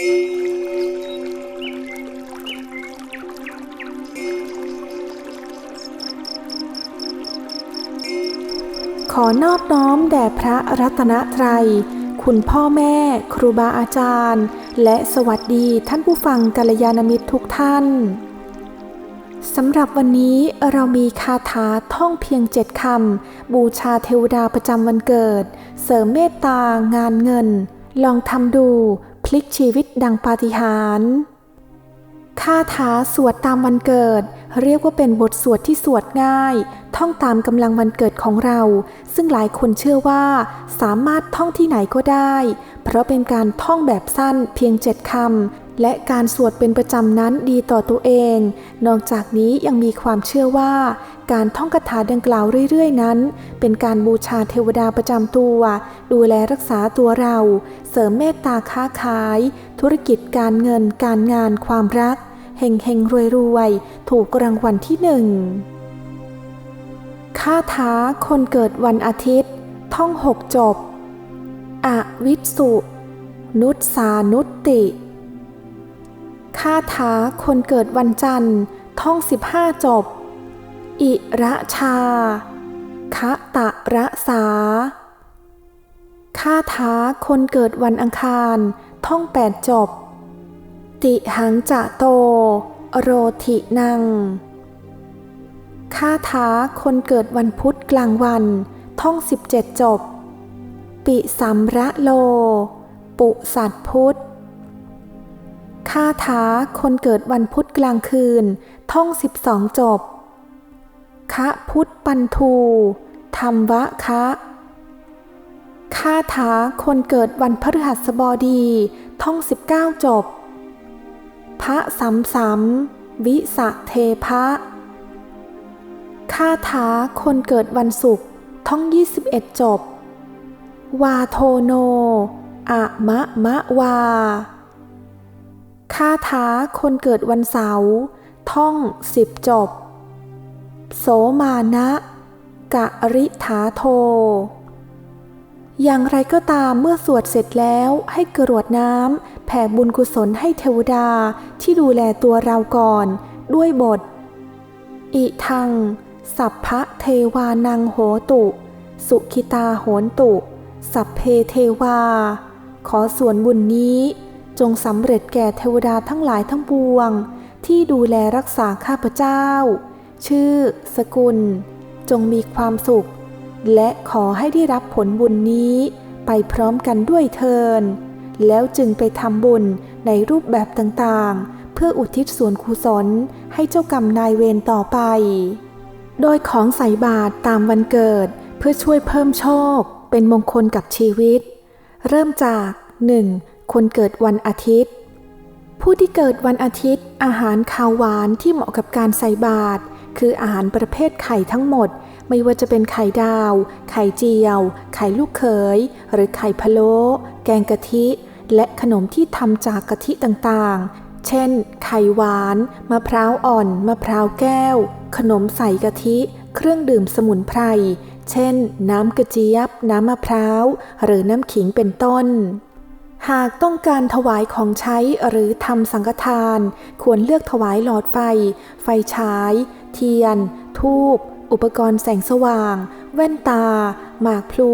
ขอนอบน้อมแด่พระรัตนตรัย คุณพ่อแม่ ครูบาอาจารย์ และสวัสดีท่านผู้ฟังกัลยาณมิตรทุกท่านสำหรับวันนี้เรามีคาถาท่องเพียงเจ็ดคำ บูชาเทวดาประจำวันเกิด เสริมเมตตางานเงิน ลองทำดู ลิกชีวิตดังปาฏิหาริย์คาถาสวดตามวันเกิด เรียกว่าเป็นบทสวดที่สวดง่าย ท่องตามกำลังวันเกิดของเรา ซึ่งหลายคนเชื่อว่าสามารถท่องที่ไหนก็ได้ เพราะเป็นการท่องแบบสั้นเพียงเจ็ดคำ และการสวดเป็นประจำนั้นดีต่อตัวเอง นอกจากนี้ยังมีความเชื่อว่า การท่องคาถาดังกล่าวเรื่อยๆ นั้น เป็นการบูชาเทวดาประจำตัว ดูแลรักษาตัวเรา เสริมเมตตาค้าขาย ธุรกิจการเงิน การงานความรักเฮงเฮงรวยรวยถูกรางวัลที่หนึ่งคาถาคนเกิดวันอาทิตย์ ท่องหกจบ อวิสุ นุตสานุติ ติคาถาคนเกิดวันจันทร์ ท่องสิบห้าจบ อิระชา คะตะระสาคาถาคนเกิดวันอังคาร ท่องแปดจบ ติหังจะโต โรธินังคาถาคนเกิดวันพุธกลางวัน ท่องสิบเจ็ดจบ ปิสัมระโล ปุสัตพุทธ คาถาคนเกิดวันพุธกลางคืน ท่องสิบสองจบ คะพุทธปันทูธรรมวะคะคาถาคนเกิดวันพฤหัสบดี ท่องสิบเก้าจบ พระสัมสัมวิสะเทพะคาถาคนเกิดวันศุกร์ท่อง 21 จบ วาโทโนอะมะมะวา คาถาคนเกิดวันเสาร์ท่องสิบจบ โสมานะกะริถาโท อย่างไรก็ตามเมื่อสวดเสร็จแล้วให้กรวดน้ำแผ่บุญกุศลให้เทวดาที่ดูแลตัวเราก่อนด้วยบท อิทัง สัพพะเทวานังโหตุ สุขิตาโหนตุ สัพเพเทวา ขอส่วนบุญนี้ จงสำเร็จแก่เทวดาทั้งหลายทั้งปวง ที่ดูแลรักษาข้าพเจ้า ชื่อ สกุล จงมีความสุข และขอให้ได้รับผลบุญนี้ไปพร้อมกันด้วยเทิน แล้วจึงไปทำบุญในรูปแบบต่างๆ เพื่ออุทิศส่วนกุศลให้เจ้ากรรมนายเวรต่อไป โดยของใส่บาตรตามวันเกิดเพื่อช่วยเพิ่มโชค เป็นมงคลกับชีวิต เริ่มจาก 1. คนเกิดวันอาทิตย์ ผู้ที่เกิดวันอาทิตย์ อาหารคาวหวานที่เหมาะกับการใส่บาตรคืออาหารประเภทไข่ทั้งหมด ไม่ว่าจะเป็นไข่ดาว ไข่เจียว ไข่ลูกเขย หรือไข่พะโล้แกงกะทิ และขนมที่ทำจากกะทิต่างๆ เช่น ไข่หวาน มะพร้าวอ่อน มะพร้าวแก้ว ขนมใส่กะทิ เครื่องดื่มสมุนไพร เช่น น้ำกระเจี๊ยบ น้ำมะพร้าว หรือน้ำขิงเป็นต้น หากต้องการถวายของใช้หรือทำสังฆทาน ควรเลือกถวายหลอดไฟ ไฟฉาย เทียน ทูบ อุปกรณ์แสงสว่าง แว่นตา หมากพลู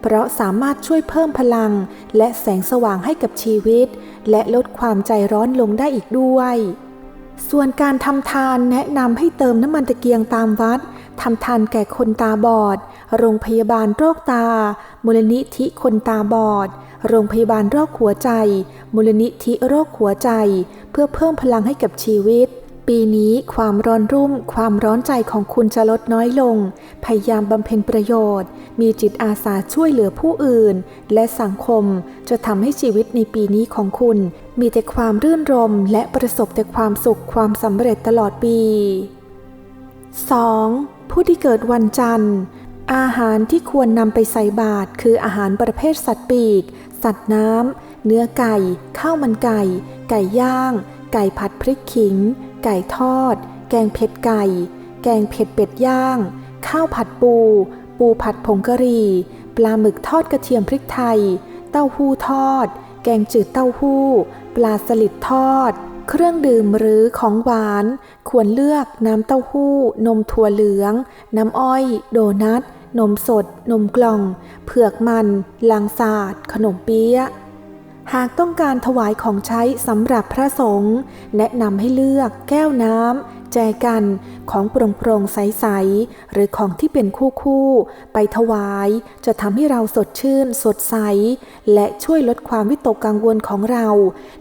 เพราะสามารถช่วยเพิ่มพลัง และแสงสว่างให้กับชีวิต และลดความใจร้อนลงได้อีกด้วย ส่วนการทำทานแนะนำให้เติมน้ำมันตะเกียงตามวัดทำทานแก่คนตาบอด โรงพยาบาลโรคตา มูลนิธิคนตาบอด โรงพยาบาลโรคหัวใจ มูลนิธิโรคหัวใจ เพื่อเพิ่มพลังให้กับชีวิต ปีนี้ความร้อนรุ่ม ความร้อนใจของคุณจะลดน้อยลง พยายามบำเพ็ญประโยชน์ มีจิตอาสาช่วยเหลือผู้อื่น และสังคมจะทำให้ชีวิตในปีนี้ของคุณ มีแต่ความรื่นรม และประสบแต่ความสุขความสำเร็จตลอดปี 2. ผู้ที่เกิดวันจันทร์ อาหารที่ควรนำไปใส่บาตรคืออาหารประเภทสัตว์ปีก สัตว์น้ำ เนื้อไก่ ข้าวมันไก่ ไก่ย่าง ไก่ผัดพริกขิง ไก่ทอด แกงเผ็ดไก่ แกงเผ็ดเป็ดย่าง ข้าวผัดปู ปูผัดผงกะหรี่ ปลาหมึกทอดกระเทียมพริกไทย เต้าหู้ทอด แกงจืดเต้าหู้ ปลาสลิดทอด เครื่องดื่มหรือของหวาน ควรเลือกน้ำเต้าหู้ นมถั่วเหลือง น้ำอ้อย โดนัท นมสด นมกล่อง เผือกมันลังสาดขนมเปี๊ยะ หากต้องการถวายของใช้สำหรับพระสงฆ์แนะนำให้เลือกแก้วน้ำแจกัน ของโปร่งๆใส ๆ หรือของที่เป็นคู่ๆไปถวายจะทำให้เราสดชื่น สดใส และช่วยลดความวิตกกังวลของเรา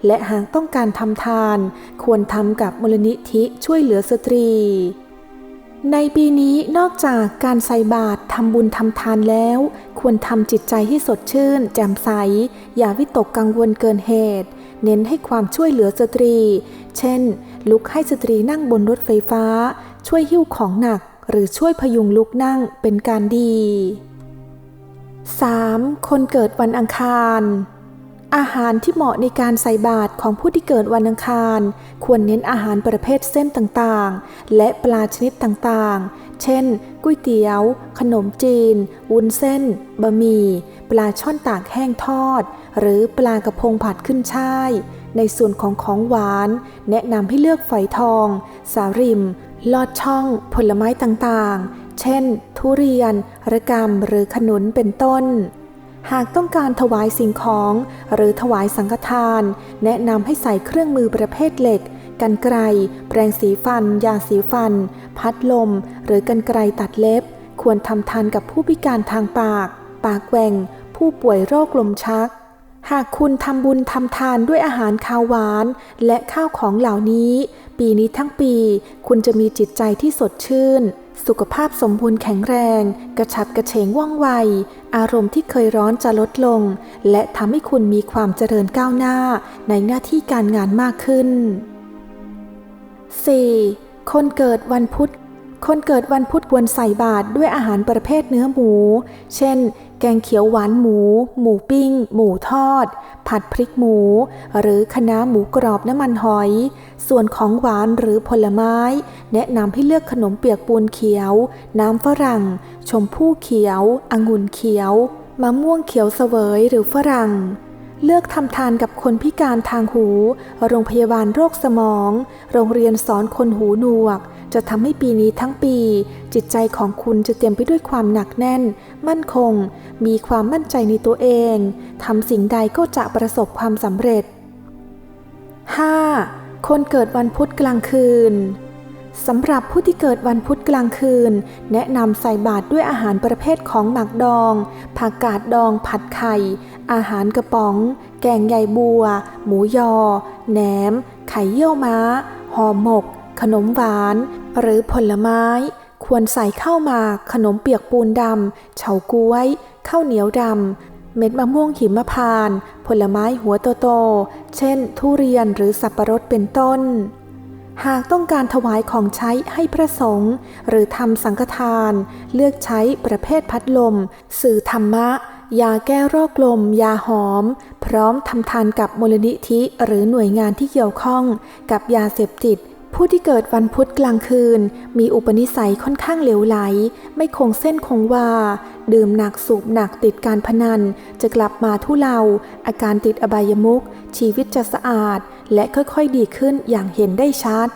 และหากต้องการทำทาน ควรทำกับมูลนิธิช่วยเหลือสตรี ในปีนี้นอกจากการใส่บาตรทำบุญทำทานแล้ว ควรทำจิตใจให้สดชื่น แจ่มใส อย่าวิตกกังวลเกินเหตุ เน้นให้ความช่วยเหลือสตรี เช่น ลุกให้สตรีนั่งบนรถไฟฟ้า ช่วยหิ้วของหนัก หรือช่วยพยุงลุกนั่งเป็นการดี 3. คนเกิดวันอังคาร อาหารที่เหมาะในการใส่บาตรของผู้ที่เกิดวันอังคาร ควรเน้นอาหารประเภทเส้นต่างๆ และปลาชนิดต่างๆ เช่นก๋วยเตี๋ยว ขนมจีน วุ้นเส้น บะหมี่ ปลาช่อนตากแห้งทอด หรือปลากระพงผัดขึ้นช่าย ในส่วนของของหวาน แนะนำให้เลือกฝอยทอง สาริม ลอดช่อง ผลไม้ต่างๆ เช่น ทุเรียน ระกำหรือขนุนเป็นต้น หากต้องการถวายสิ่งของ หรือถวายสังฆทาน แนะนำให้ใส่เครื่องมือประเภทเหล็ก กันไกร แปรงสีฟัน ยาสีฟัน พัดลม หรือกันไกรตัดเล็บ ควรทำทานกับผู้พิการทางปาก ปากแหว่ง ผู้ป่วยโรคลมชัก หากคุณทำบุญทำทานด้วยอาหารคาวหวาน และข้าวของเหล่านี้ ปีนี้ทั้งปี คุณจะมีจิตใจที่สดชื่น สุขภาพสมบูรณ์แข็งแรง กระฉับกระเฉงว่องไว อารมณ์ที่เคยร้อนจะลดลง และทำให้คุณมีความเจริญก้าวหน้าในหน้าที่การงานมากขึ้น 4. คนเกิดวันพุธคนเกิดวันพุธควรใส่บาตรด้วยอาหารประเภทเนื้อหมู เช่น กงเขียวหวานหมู หมูปิ้ง หมูทอด ผัดพริกหมู หรือคะน้าหมูกรอบน้ำมันหอย ส่วนของหวานหรือผลไม้ แนะนำให้เลือกขนมเปียกปูนเขียว น้ำฝรั่ง ชมพู่เขียว องุ่นเขียว มะม่วงเขียวเสวยหรือฝรั่งเลือกทำทานกับคนพิการทางหู โรงพยาบาลโรคสมอง โรงเรียนสอนคนหูหนวก จะทำให้ปีนี้ทั้งปี จิตใจของคุณจะเต็มไปด้วยความหนักแน่น มั่นคง มีความมั่นใจในตัวเองทำสิ่งใดก็จะประสบความสำเร็จ 5. คนเกิดวันพุธกลางคืนสำหรับผู้ที่เกิดวันพุธกลางคืน แนะนำใส่บาตรด้วยอาหารประเภทของหมักดอง ผักกาดดอง ผัดไข่ อาหารกระป๋อง แกงใยบัว หมูยอ แหนม ไข่เยี่ยวม้า ห่อหมก ขนมหวาน หรือผลไม้ ควรใส่ข้าวหมาก ขนมเปียกปูนดำเฉาก๊วย ข้าวเหนียวดำ เม็ดมะม่วงหิมพานต์ผลไม้หัวโตๆ เช่น ทุเรียนหรือสับปะรดเป็นต้น หากต้องการถวายของใช้ให้พระสงฆ์หรือทำสังฆทาน เลือกใช้ประเภทพัดลม สื่อธรรมะยาแก้โรคลม ยาหอม พร้อมทำทานกับมูลนิธิหรือหน่วยงานที่เกี่ยวข้องกับยาเสพติด ผู้ที่เกิดวันพุธกลางคืน มีอุปนิสัยค่อนข้างเหลวไหล ไม่คงเส้นคงวา ดื่มหนักสูบหนักติดการพนัน จะกลับมาทุเลา อาการติดอบายมุขชีวิตจะสะอาด และค่อยๆดีขึ้นอย่างเห็นได้ชัด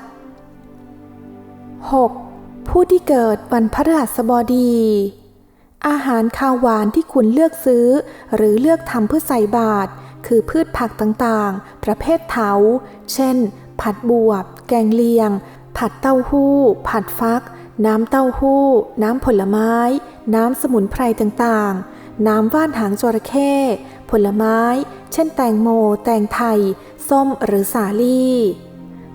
6. ผู้ที่เกิดวันพฤหัสบดี อาหารข้าวหวานที่คุณเลือกซื้อ หรือเลือกทำเพื่อใส่บาตรคือพืชผักต่างๆ ประเภทเถา เช่น ผัดบวบ แกงเลียง ผัดเต้าหู้ ผัดฟัก น้ำเต้าหู้ น้ำผลไม้ น้ำสมุนไพรต่างๆ น้ำว่านหางจระเข้ผลไม้ เช่นแตงโม แตงไทย ส้มหรือสาลี่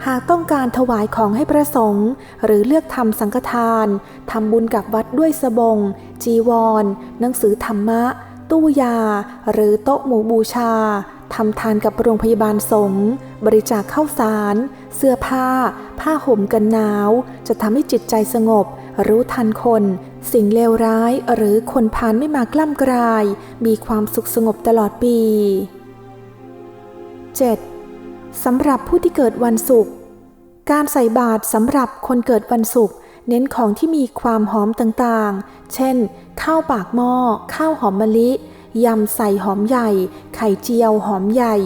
หากต้องการถวายของให้พระสงฆ์หรือเลือกทำสังฆทานทำบุญกับวัดด้วยสบง จีวร หนังสือธรรมะ ตู้ยา หรือโต๊ะหมู่บูชา ทำทานกับโรงพยาบาลสงฆ์บริจาคข้าวสาร เสื้อผ้า ผ้าห่มกันหนาว จะทำให้จิตใจสงบ รู้ทันคน สิ่งเลวร้ายหรือคนพานไม่มากล้ำกลาย มีความสุขสงบตลอดปี 7. สำหรับผู้ที่เกิดวันศุกร์การใส่บาตรสำหรับคนเกิดวันศุกร์เน้นของที่มีความหอมต่างๆ เช่น ข้าวปากหม้อ ข้าวหอมมะลิ ยำใส่หอมใหญ่ ไข่เจียวหอมใหญ่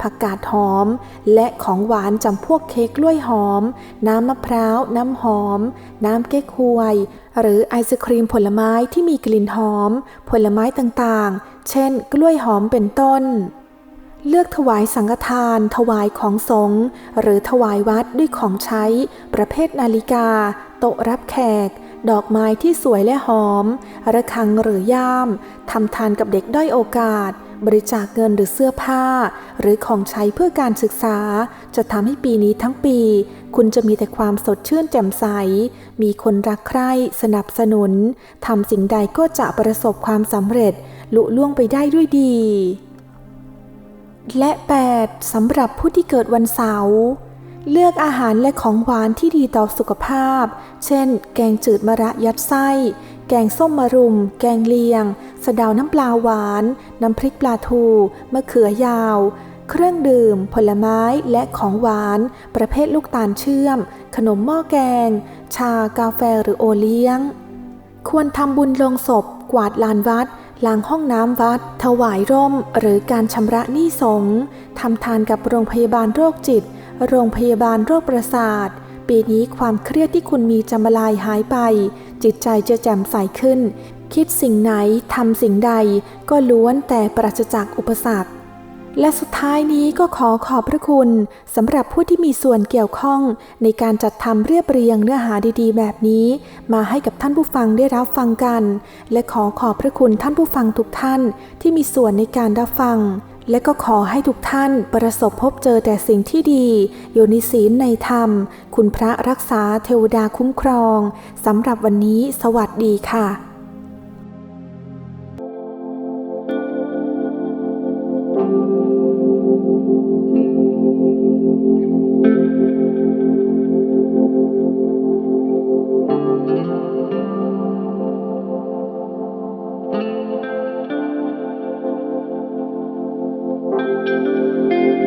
ผักกาดหอม และของหวานจำพวกเค้กกล้วยหอม น้ำมะพร้าว น้ำหอม น้ำเก๊กฮวย หรือไอศครีมผลไม้ที่มีกลิ่นหอม ผลไม้ต่างๆ เช่น กล้วยหอมเป็นต้นเลือกถวายสังฆทาน ถวายของสงฆ์หรือถวายวัดด้วยของใช้ ประเภทนาฬิกา โต๊ะรับแขก ดอกไม้ที่สวยและหอม ระฆังหรือย่าม ทำทานกับเด็กด้อยโอกาส บริจาคเงินหรือเสื้อผ้า หรือของใช้เพื่อการศึกษา จะทำให้ปีนี้ทั้งปี คุณจะมีแต่ความสดชื่นแจ่มใส มีคนรักใคร่ สนับสนุน ทำสิ่งใดก็จะประสบความสำเร็จ ลุล่วงไปได้ด้วยดี และ 8. สำหรับผู้ที่เกิดวันเสาร์ เลือกอาหารและของหวานที่ดีต่อสุขภาพ เช่น แกงจืดมะระยัดไส้ แกงส้มมะรุม แกงเลียง สะเดาน้ำปลาหวาน น้ำพริกปลาทู มะเขือยาว เครื่องดื่ม ผลไม้และของหวาน ประเภทลูกตาลเชื่อม ขนมหม้อแกง ชากาแฟหรือโอเลี้ยง ควรทำบุญลงศพ กวาดลานวัดล้างห้องน้ำวัด ถวายร่ม หรือการชำระหนี้สงฆ์ทำทานกับโรงพยาบาลโรคจิต โรงพยาบาลโรคประสาท ปีนี้ความเครียดที่คุณมีจะมาลายหายไป จิตใจจะแจ่มใสขึ้น คิดสิ่งไหนทำสิ่งใด ก็ล้วนแต่ปราศจากอุปสรรคและสุดท้ายนี้ก็ขอขอบพระคุณสำหรับผู้ที่มีส่วนเกี่ยวข้องในการจัดทำเรียบเรียงเนื้อหาดีๆ แบบนี้ มาให้กับท่านผู้ฟังได้รับฟังกัน และขอขอบพระคุณท่านผู้ฟังทุกท่านที่มีส่วนในการรับฟัง และก็ขอให้ทุกท่านประสบพบเจอแต่สิ่งที่ดี โยนิศีลในธรรม คุณพระรักษาเทวดาคุ้มครองสำหรับวันนี้สวัสดีค่ะ